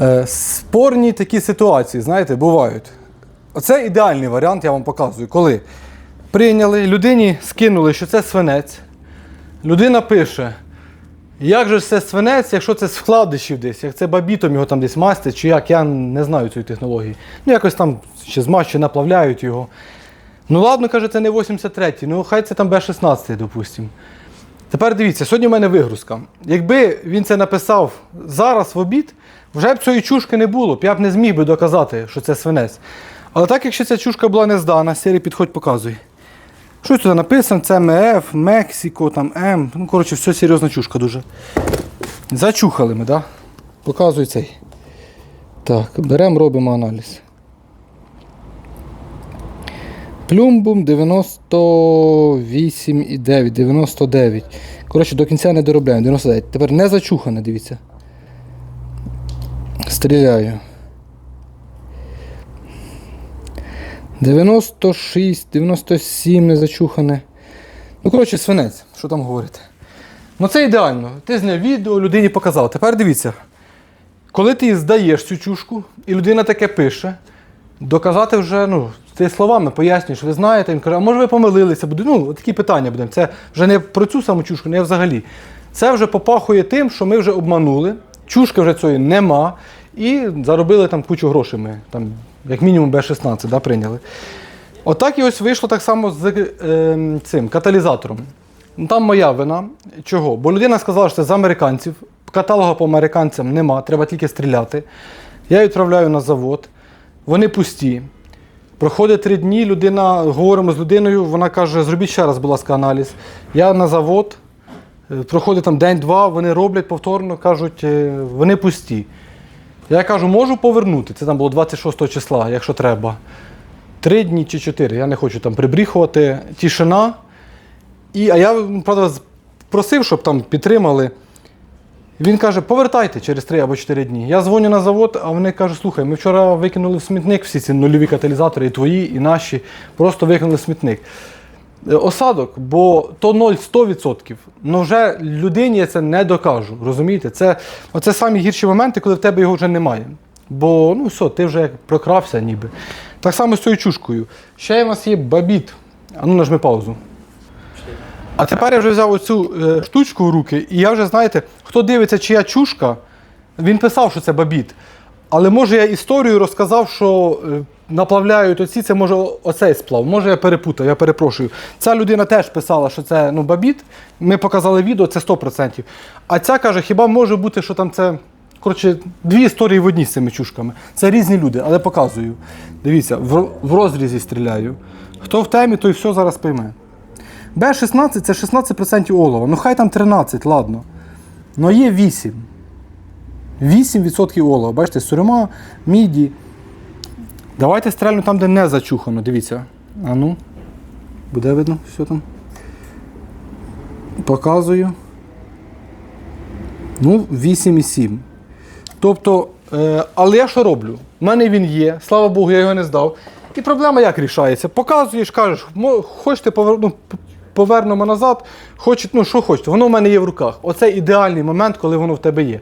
Е, Спорні такі ситуації, знаєте, бувають. Оце ідеальний варіант, я вам показую. Коли прийняли, людині скинули, що це свинець. Людина пише, як же це свинець, якщо це з вкладишів десь, як це бабітом його там десь мастять, чи як, я не знаю цієї технології. Ну, якось там ще змащу, чи наплавляють його. Ну ладно, каже, це не 83-й, ну хай це там Б-16, допустимо. Тепер дивіться, сьогодні в мене вигрузка. Якби він це написав зараз в обід, вже б цієї чушки не було, б я б не зміг би доказати, що це свинець. Але так, якщо ця чушка була не здана, Сірі підходь, показуй. Що тут написано? Це МФ, Мексико, там М. Ну, коротше, все серйозна чушка дуже. Зачухали ми, так? Да? Показуй цей. Так, беремо, робимо аналіз. Плюмбум 98,9, 99. Коротше, до кінця не доробляємо. 99. Тепер не зачухане, дивіться. Стріляю. 96, 97 не зачухане. Ну, коротше, свинець, що там говорити. Ну це ідеально. Ти зняв відео, людині показав. Тепер дивіться. Коли ти здаєш цю чушку, і людина таке пише, доказати вже, ну, ти словами пояснюєш, ви знаєте, він каже, а може ви помилилися, буде, ну, такі питання будемо. Це вже не про цю саму чушку, не взагалі. Це вже попахує тим, що ми вже обманули, чушки вже цієї нема, і заробили там кучу грошей ми, там, як мінімум Б-16 да, прийняли. Отак і ось вийшло так само з е, цим каталізатором. Ну, Там моя вина. Чого? Бо людина сказала, що це з американців. Каталога по американцям нема, треба тільки стріляти. Я відправляю на завод, вони пусті. Проходить три дні, людина, говоримо з людиною, вона каже, зробіть ще раз, будь ласка, аналіз. Я на завод, е, проходить там день-два, вони роблять повторно, кажуть, е, вони пусті. Я кажу, можу повернути. Це там було 26 числа, якщо треба. Три дні чи чотири. Я не хочу там прибріхувати. Тишина. І, а я, ну, правда, просив, щоб там підтримали. Він каже, повертайте через 3 або 4 дні. Я дзвоню на завод, а вони кажуть, слухай, ми вчора викинули в смітник всі ці нульові каталізатори, і твої, і наші. Просто викинули в смітник. Е, Осадок, бо то 0-100%. Ну вже людині я це не докажу. Розумієте? Це оце самі гірші моменти, коли в тебе його вже немає. Бо ну все, ти вже прокрався ніби. Так само з цією чушкою. Ще у нас є бабіт. А ну нажми паузу. А тепер я вже взяв оцю е, штучку в руки, і я вже, знаєте, хто дивиться, чия чушка, він писав, що це бабіт. Але може я історію розказав, що е, наплавляють оці, це може оцей сплав. Може я перепутав, я перепрошую. Ця людина теж писала, що це ну, бабіт. Ми показали відео, це 100%. А ця каже, хіба може бути, що там це. Коротше, дві історії в одній з цими чушками. Це різні люди, але показую. Дивіться, в, розрізі стріляю. Хто в темі, той все зараз пойме. Б-16 це 16% олова. Ну хай там 13, ладно. Ну є 8. 8% олова. Бачите, сурма, міді. Давайте стрельну там, де не зачухано. Дивіться. А ну. Буде видно, що там. Показую. Ну, 8,7. Тобто, е, але я що роблю? У мене він є, слава Богу, я його не здав. І проблема як рішається? Показуєш, кажеш, хочете повер... повернемо назад, хочете, ну що хочете, воно в мене є в руках. Оце ідеальний момент, коли воно в тебе є.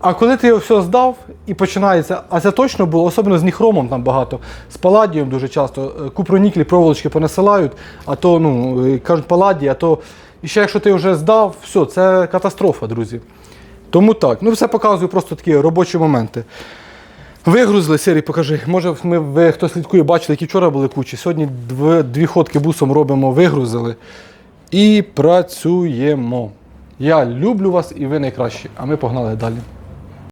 А коли ти його все здав і починається, а це точно було, особливо з ніхромом там багато, з паладієм дуже часто, е, купроніклі проволочки понасилають, а то ну, е, кажуть паладій, а то і ще якщо ти вже здав, все, це катастрофа, друзі. Тому так. Ну, все показую просто такі робочі моменти. Вигрузили, Сірій, покажи. Може, ми, ви хто слідкує, бачили, які вчора були кучі. Сьогодні дві, дві ходки бусом робимо, вигрузили. І працюємо. Я люблю вас і ви найкращі. А ми погнали далі.